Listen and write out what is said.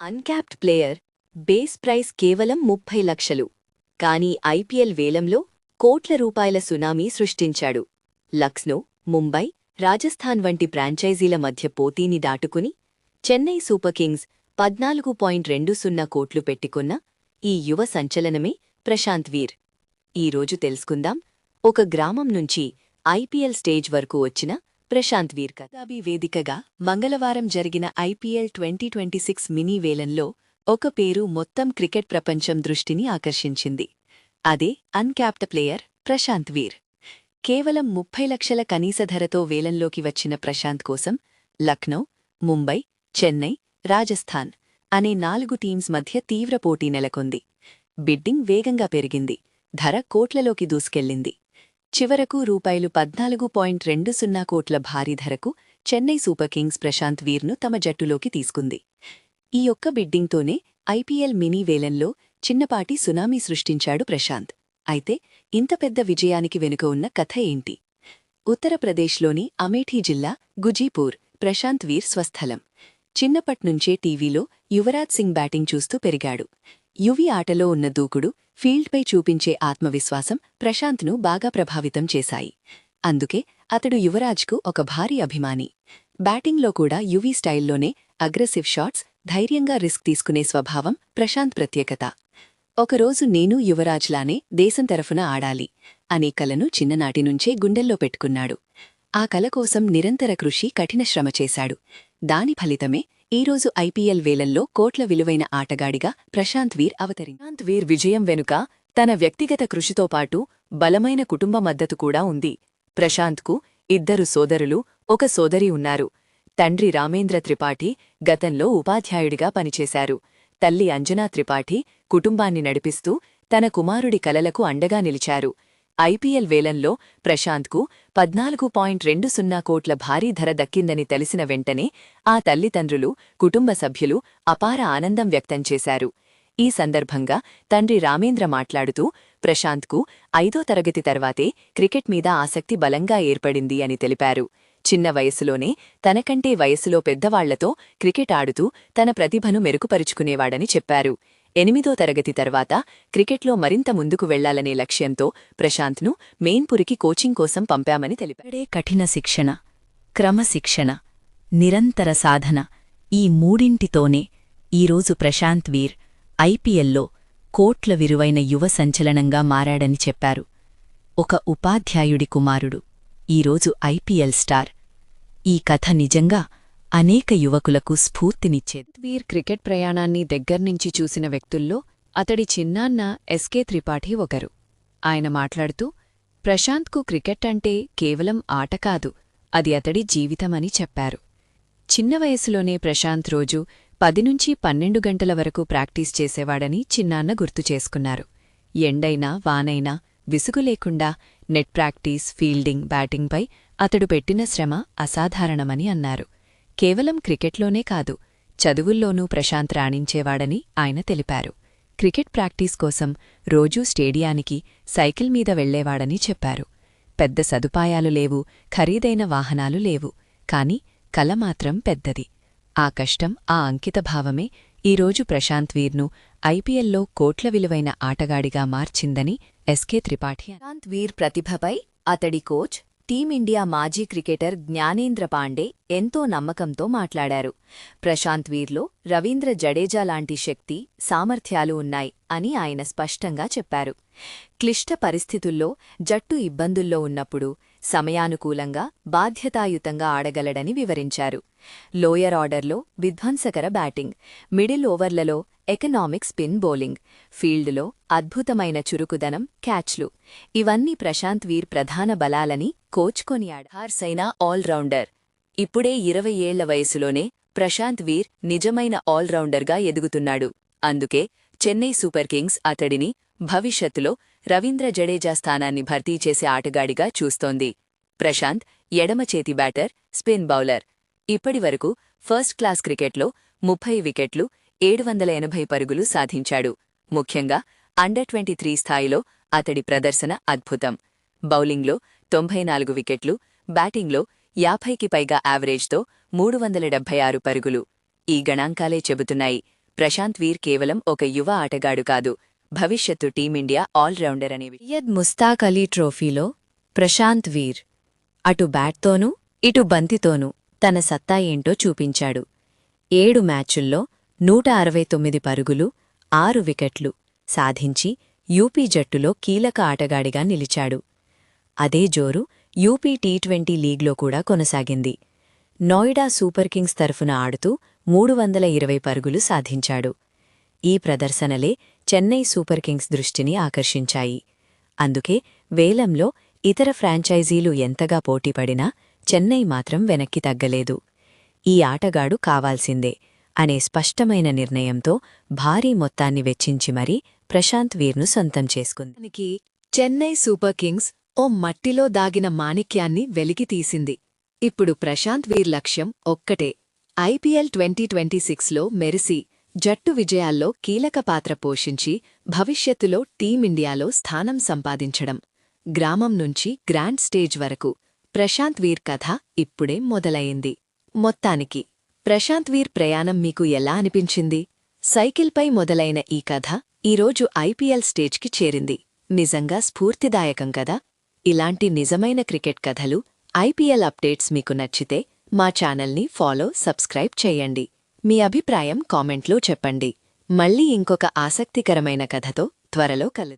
Uncapped player base price కేవలం ముప్పై లక్షలు. కానీ ఐపీఎల్ వేలంలో కోట్ల రూపాయల సునామీ సృష్టించాడు. లక్నో ముంబై రాజస్థాన్ వంటి ఫ్రాంచైజీల మధ్య పోటీని దాటుకుని చెన్నై సూపర్ కింగ్స్ పద్నాలుగు పాయింట్ రెండు సున్నా కోట్లు పెట్టుకున్న ఈ యువ సంచలనమే ప్రశాంత్ వీర్. ఈరోజు తెలుసుకుందాం ఒక గ్రామం నుంచి ఐపీఎల్ స్టేజ్ వరకు వచ్చిన ప్రశాంత్ వీర్ అబీ వేదికగా మంగళవారం జరిగిన IPL twenty twenty six mini వేలంలో ఒక పేరు మొత్తం క్రికెట్ ప్రపంచం దృష్టిని ఆకర్షించింది. అదే అన్క్యాప్డ్ ప్లేయర్ ప్రశాంత్ వీర్. కేవలం ముప్పై లక్షల కనీస ధరతో వేలంలోకి వచ్చిన ప్రశాంత్ కోసం లక్నో ముంబై చెన్నై రాజస్థాన్ అనే నాలుగు టీమ్స్ మధ్య తీవ్ర పోటీ నెలకొంది. బిడ్డింగ్ వేగంగా పెరిగింది. ధర కోట్లలోకి దూసుకెళ్ళింది చివరకు రూపాయలు పద్నాలుగు పాయింట్ రెండు సున్నా కోట్ల భారీ ధరకు చెన్నై సూపర్ కింగ్స్ ప్రశాంత్ వీర్ను తమ జట్టులోకి తీసుకుంది. ఈ ఒక్క బిడ్డింగ్తోనే ఐపీఎల్ మినీ వేలంలో చిన్నపాటి సునామీ సృష్టించాడు ప్రశాంత్. అయితే ఇంత పెద్ద విజయానికి వెనుక ఉన్న కథ ఏంటి? ఉత్తరప్రదేశ్లోని అమేఠీ జిల్లా గుజీపూర్ ప్రశాంత్ వీర్ స్వస్థలం. చిన్నపట్నుంచే టీవీలో యువరాజ్ సింగ్ బ్యాటింగ్ చూస్తూ పెరిగాడు. యువి ఆటలో ఉన్న దూకుడు ఫీల్డ్పై చూపించే ఆత్మవిశ్వాసం ప్రశాంత్ను బాగా ప్రభావితం చేశాయి. అందుకే అతడు యువరాజ్కు ఒక భారీ అభిమాని. బ్యాటింగ్లో కూడా యువీ స్టైల్లోనే అగ్రెసివ్ షాట్స్ ధైర్యంగా రిస్క్ తీసుకునే స్వభావం ప్రశాంత్ ప్రత్యేకత. ఒకరోజు నేను యువరాజ్లానే దేశం తరఫున ఆడాలి అనే కలను చిన్ననాటి నుంచే గుండెల్లో పెట్టుకున్నాడు. ఆ కల కోసం నిరంతర కృషి కఠిన శ్రమ చేశాడు. దాని ఫలితమే ఈరోజు ఐపీఎల్ వేలంలో కోట్ల విలువైన ఆటగాడిగా ప్రశాంత్ వీర్ అవతరి ప్రశాంత్ వీర్ విజయం వెనుక తన వ్యక్తిగత కృషితో పాటు బలమైన కుటుంబ మద్దతు కూడా ఉంది. ప్రశాంత్కు ఇద్దరు సోదరులు ఒక సోదరి ఉన్నారు. తండ్రి రామేంద్ర త్రిపాఠి గతంలో ఉపాధ్యాయుడిగా పనిచేశారు. తల్లి అంజనా త్రిపాఠి కుటుంబాన్ని నడిపిస్తూ తన కుమారుడి కలలకు అండగా నిలిచారు. ఐపీఎల్ వేలంలో ప్రశాంత్కు పద్నాలుగు పాయింట్ రెండు సున్నా కోట్ల భారీ ధర దక్కిందని తెలిసిన వెంటనే ఆ తల్లిదండ్రులు కుటుంబ సభ్యులు అపార ఆనందం వ్యక్తం చేశారు. ఈ సందర్భంగా తండ్రి రామేంద్ర మాట్లాడుతూ ప్రశాంత్కు ఐదో తరగతి తర్వాతే క్రికెట్ మీద ఆసక్తి బలంగా ఏర్పడింది అని తెలిపారు. చిన్న వయసులోనే తనకంటే వయసులో పెద్దవాళ్ళతో క్రికెట్ ఆడుతూ తన ప్రతిభను మెరుగుపరుచుకునేవాడని చెప్పారు. ఎనిమిదో తరగతి తర్వాత క్రికెట్లో మరింత ముందుకు వెళ్ళాలనే లక్ష్యంతో ప్రశాంత్ను మెయిన్పురికి కోచింగ్ కోసం పంపామని తెలిపాడే కఠిన శిక్షణ క్రమశిక్షణ నిరంతర సాధన ఈ మూడింటితోనే ఈరోజు ప్రశాంత్ వీర్ ఐపీఎల్లో కోట్ల విరువైన యువ సంచలనంగా మారాడని చెప్పారు. ఒక ఉపాధ్యాయుడి కుమారుడు ఈరోజు ఐపీఎల్ స్టార్. ఈ కథ నిజంగా అనేక యువకులకు స్ఫూర్తినిచ్చేది. వీర్ క్రికెట్ ప్రయాణాన్ని దగ్గర్నుంచి చూసిన వ్యక్తుల్లో అతడి చిన్నాన్న ఎస్కే త్రిపాఠి ఒకరు. ఆయన మాట్లాడుతూ ప్రశాంత్కు క్రికెట్ అంటే కేవలం ఆట కాదు అది అతడి జీవితమని చెప్పారు. చిన్న వయసులోనే ప్రశాంత్ రోజు పది నుంచి పన్నెండు గంటల వరకు ప్రాక్టీస్ చేసేవాడని చిన్నాన్న గుర్తు చేసుకున్నారు. ఎండైనా వానైనా విసుగు లేకుండా నెట్ ప్రాక్టీస్ ఫీల్డింగ్ బ్యాటింగ్పై అతడు పెట్టిన శ్రమ అసాధారణమని అన్నారు. కేవలం క్రికెట్లోనే కాదు చదువుల్లోనూ ప్రశాంత్ రాణించేవాడని ఆయన తెలిపారు. క్రికెట్ ప్రాక్టీస్ కోసం రోజూ స్టేడియానికి సైకిల్ మీద వెళ్ళేవాడని చెప్పారు. పెద్ద సదుపాయాలు లేవు ఖరీదైన వాహనాలు లేవు కాని కల మాత్రం పెద్దది. ఆ కష్టం ఆ అంకితభావమే ఈరోజు ప్రశాంత్ వీర్ను ఐపీఎల్లో కోట్ల విలువైన ఆటగాడిగా మార్చిందని ఎస్కే త్రిపాఠి ప్రశాంత్ వీర్ ప్రతిభపై అతడి కోచ్ టీమిండియా మాజీ క్రికెటర్ జ్ఞానేంద్ర పాండే ఎంతో నమ్మకంతో మాట్లాడారు. ప్రశాంత్ వీర్లో రవీంద్ర జడేజా లాంటి శక్తి సామర్థ్యాలు ఉన్నాయి అని ఆయన స్పష్టంగా చెప్పారు. క్లిష్ట పరిస్థితుల్లో జట్టు ఇబ్బందుల్లో ఉన్నప్పుడు సమయానుకూలంగా బాధ్యతాయుతంగా ఆడగలడని వివరించారు. లోయర్ ఆర్డర్లో విధ్వంసకర బ్యాటింగ్ మిడిల్ ఓవర్లలో ఎకనామిక్ స్పిన్ బౌలింగ్ ఫీల్డ్లో అద్భుతమైన చురుకుదనం క్యాచ్లు. ఇవన్నీ ప్రశాంత్ వీర్ ప్రధాన బలాలని కోచ్ కొనియాడు హార్సైన ఆల్రౌండర్. ఇప్పుడే ఇరవై ఏళ్ళ వయసులోనే ప్రశాంత్ వీర్ నిజమైన ఆల్రౌండర్గా ఎదుగుతున్నాడు. అందుకే చెన్నై సూపర్ కింగ్స్ అతడిని భవిష్యత్తులో రవీంద్ర జడేజా స్థానాన్ని భర్తీ చేసే ఆటగాడిగా చూస్తోంది. ప్రశాంత్ ఎడమ చేతి బ్యాటర్ స్పిన్ బౌలర్. ఇప్పటివరకు ఫస్ట్ క్లాస్ క్రికెట్లో ముప్పై వికెట్లు ఏడు వందల ఎనభై పరుగులు సాధించాడు. ముఖ్యంగా అండర్ ట్వంటీ త్రీ స్థాయిలో అతడి ప్రదర్శన అద్భుతం. బౌలింగ్లో తొంభై నాలుగు వికెట్లు బ్యాటింగ్లో యాభైకి పైగా యావరేజ్తో మూడు వందల డెబ్బై ఆరు పరుగులు. ఈ గణాంకాలే చెబుతున్నాయి. ప్రశాంత్ వీర్ కేవలం ఒక యువ ఆటగాడు కాదు. భవిష్యత్తు టీమిండియా ఆల్రౌండర్ అనేవి యద్ ముస్తాక్ అలీ ట్రోఫీలో ప్రశాంత్ వీర్ అటు బ్యాట్తోనూ ఇటు బంతితోనూ తన సత్తా ఏంటో చూపించాడు. ఏడు మ్యాచుల్లో నూట అరవై తొమ్మిది పరుగులు ఆరు వికెట్లు సాధించి యూపీ జట్టులో కీలక ఆటగాడిగా నిలిచాడు. అదే జోరు యూపీ టీ ట్వంటీ లీగ్లో కూడా కొనసాగింది. నోయిడా సూపర్ కింగ్స్ తరఫున ఆడుతూ మూడు వందల ఇరవై పరుగులు సాధించాడు. ఈ ప్రదర్శనలే చెన్నై సూపర్ కింగ్స్ దృష్టిని ఆకర్షించాయి. అందుకే వేలంలో ఇతర ఫ్రాంచైజీలు ఎంతగా పోటీపడినా చెన్నై మాత్రం వెనక్కి తగ్గలేదు. ఈ ఆటగాడు కావాల్సిందే అనే స్పష్టమైన నిర్ణయంతో భారీ మొత్తాన్ని వెచ్చించి మరీ ప్రశాంత్ వీర్ను సొంతం చేసుకుంది. చెన్నై సూపర్ కింగ్స్ ఓ మట్టిలో దాగిన మాణిక్యాన్ని వెలికితీసింది ఇప్పుడు ప్రశాంత్ వీర్ లక్ష్యం ఒక్కటే. ఐపీఎల్ ట్వంటీ ట్వంటీ సిక్స్లో మెరిసి జట్టు విజయాల్లో కీలక పాత్ర పోషించి భవిష్యత్తులో టీమిండియాలో స్థానం సంపాదించడం. గ్రామం నుంచి గ్రాండ్ స్టేజ్ వరకు ప్రశాంత్ వీర్ కథ ఇప్పుడే మొదలయింది మొత్తానికి ప్రశాంత్ వీర్ ప్రయాణం మీకు ఎలా అనిపించింది? సైకిల్పై మొదలైన ఈ కథ ఈరోజు ఐపీఎల్ స్టేజ్కి చేరింది. నిజంగా స్ఫూర్తిదాయకం కదా? ఇలాంటి నిజమైన క్రికెట్ కథలు ఐపీఎల్ అప్డేట్స్ మీకు నచ్చితే మా ఛానల్ని ఫాలో సబ్స్క్రైబ్ చేయండి. మీ అభిప్రాయం కామెంట్లో చెప్పండి. మళ్ళీ ఇంకొక ఆసక్తికరమైన కథతో త్వరలో కలు